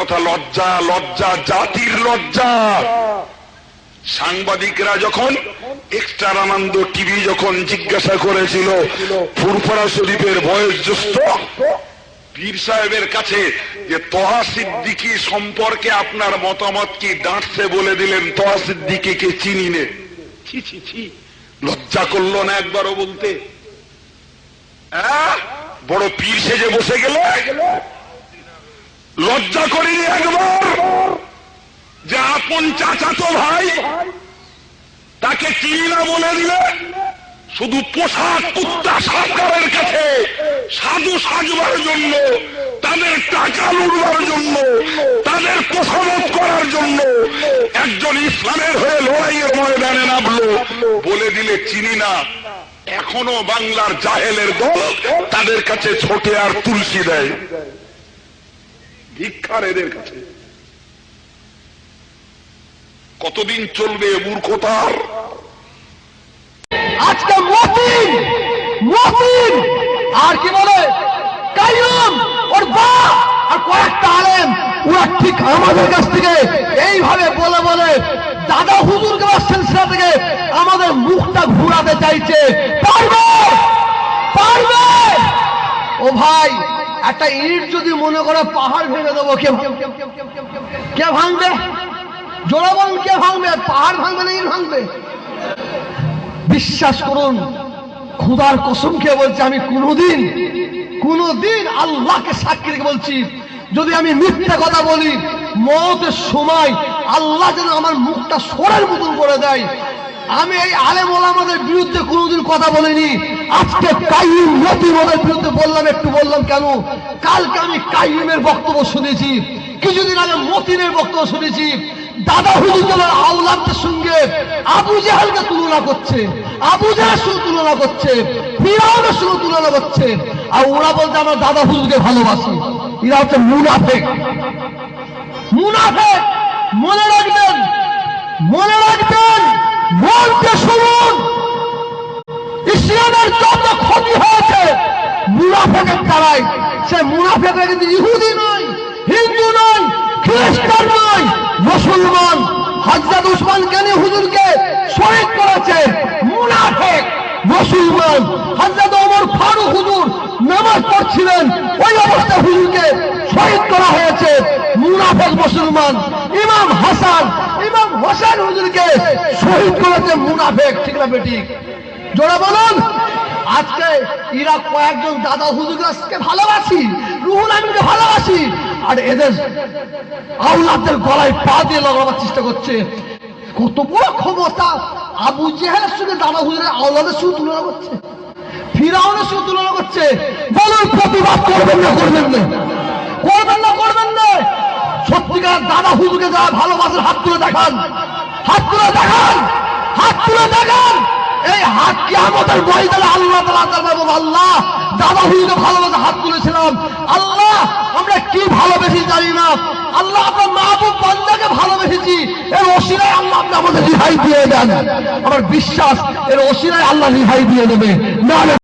কথা লজ্জা লজ্জা, জাতির লজ্জা। সাংবাদিকরা যখন এক্সট্রা আনন্দ টিভি যখন জিজ্ঞাসা করেছিল, ফুরফরা শরীফের বয়স জ্যেষ্ঠ, পীর সাহেবের কাছে যে তহা সিদ্দিকি সম্পর্কে আপনার মতামত কি ডাঁটছে বলে দিলেন, তহা সিদ্দিকিকে চিনি নে? লজ্জা করল না একবারও বলতে? বড় পীর সেজে বসে গেলে? লজ্জা করিনি একবার যে আপন চাচাতো ভাই তাকে চিনি বলে দিলে? শুধু পোশাক কুত্তা সরকারের কাছে সাধু সাজবার জন্য, তাদের টাকা লুটবার জন্য, তাদের তোষামত করার জন্য একজন ইসলামের হয়ে লড়াইয়ের ময়দানে নামলো। বলে দিলে, চিনি না, এখনও বাংলার জাহেলের দল তাদের কাছে ছোটে আর তুলসী দেয়। ভিক্ষার এদের কাছে। কতদিন চলবে মূর্খতার? আজকে মতিন মতিন, আর কি বলে, কাইয়ুম, ওর বাপ, আর কয়েকটা আলেম, ওরা ঠিক আমাদের কাছ থেকে এইভাবে বলে বলে, দাদা হুজুরকে সিলসিলা থেকে আমাদের মুখটা ঘুরাতে চাইছে। পারবে? পারবে? ও ভাই একটা ইট যদি মনে করে পাহাড় ভেঙে দেবো, কে কে ভাঙবে? জোড়া বল কে ভাঙবে? পাহাড় ভাঙবে না ইট ভাঙবে? বিশ্বাস করুন, খুদার কসম খেয়ে বলছি, আমি কোনোদিন কোনোদিন আল্লাহকে সাক্ষী রেখে বলছি, যদি আমি মিথ্যা কথা বলি, মতের সময় আল্লাহ যেন আমার মুখটা সরের মতন করে দেয়। আমি এই আলেম ওলামাদের বিরুদ্ধে কোনোদিন কথা বলিনি। আজকে কাইম মতিমদের বিরুদ্ধে বললাম, একটু বললাম কেন? কালকে আমি কাইমের বক্তব্য শুনেছি, কিছুদিন আগে মতিনের বক্তব্য শুনেছি, দাদা হুজুর আউলাদদের সঙ্গে আবু জাহালকে তুলনা করছে, আবু জাহালের সঙ্গে তুলনা করছে, ফিরাউনের সঙ্গে তুলনা করছে, আর ওরা বলতে আমরা দাদা হুজুরকে ভালোবাসি। এরা হচ্ছে মুনাফেক। মুনাফেক, মনে রাখবেন, মনে ইসলামের যত ক্ষতি হয়েছে, মুনাফেকের দ্বারাই। সে মুনাফেকরা কিন্তু ইহুদি নয়, হিন্দু নয়, খ্রিস্টান নয়, মুসলমান। হজরত উসমান গানি হুজুরকে শহীদ করেছে? মুনাফেক, মুসলমান। হজরত ওমর ফারুক হুজুর নামাজ পড়ছিলেন, ওই অবস্থায় হুজুরকে শহীদ করা হয়েছে, মুনাফেক মুসলমান। ইমাম হাসান ইমাম হোসেন হুজুরকে শহীদ করেছে মুনাফেক, ঠিক না বেঠিক? জোড়া বলুন। আজকে এরা কয়েকজন দাদা হুজুরকে ভালোবাসি, রুহুল আমিনকে ভালোবাসি, আর এদের আউলাদের গলায় পা দিয়ে লাগাবার চেষ্টা করছে। কত বড় ক্ষমতা আবু জেহেলের সঙ্গে দাদা হুজুরের আউলাদের সঙ্গে তুলনা করছে, ফিরাউনের সঙ্গে তুলনা করছে। বলুন, প্রতিবাদ করবেন না করবেন না করবেন না করবেন না দাদা হুজুরকে যারা ভালোবাসার হাত তুলে দেখান। হাত তুলে দেখান! হাত তুলে দেখান! এই হাত কি আমাদের ময়দানে আল্লাহ তালা আল্লাহ, দাদা হুজুরে ভালোবাসা হাত তুলেছিলাম। আল্লাহ, আমরা কি ভালোবেসি জানি না। আল্লাহ আপনার মাহবুব বান্দাকে ভালোবেসেছি। এর ওসিরায় আল্লাহ আপনি আমাদের রিহাই দিয়ে দেন। আমার বিশ্বাস, এর ওসিরায় আল্লাহ রিহাই দিয়ে দেবে। না